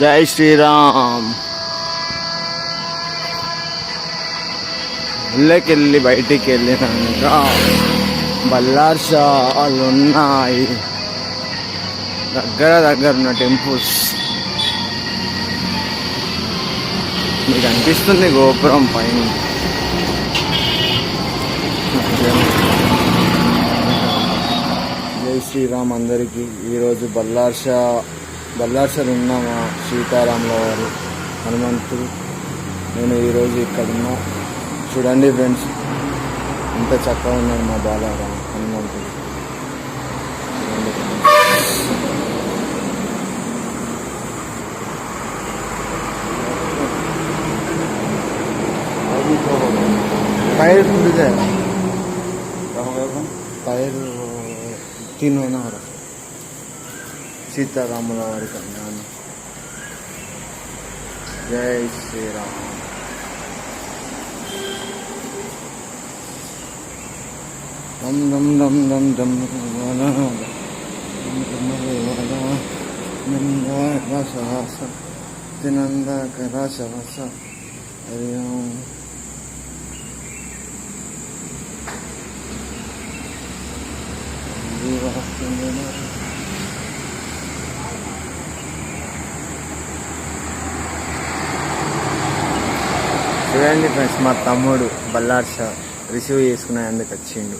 జై శ్రీరామ్. ఇళ్ళకెళ్ళి బయటికి వెళ్ళినాక బల్లార్షాలు ఉన్నాయి. దగ్గర దగ్గర ఉన్న టెంపుల్స్. మీకు అనిపిస్తుంది గోపురం పైన. జై శ్రీరామ్ అందరికీ. ఈరోజు బల్లార్షా బల్లార్షలు ఉన్న మా సీతారాముల వారు హనుమంతుడు నేను ఈరోజు ఇక్కడ ఉన్నా చూడండి ఫ్రెండ్స్ ఎంత చక్కగా ఉన్నాడు మా బాలారాం హనుమంతుడు చూడండి friends. पैर खुल जाए पैर तीन महीना हो रहा Sita kamu Hari Kanyan Jai Sri Ram. Dam dam dam dam dam dam dam dam dam dam dam dam dam dam dam dam dam చూడండి ఫ్రెండ్స్ మా తమ్ముడు బల్లార్ష రిసీవ్ చేసుకునేందుకు వచ్చిండు.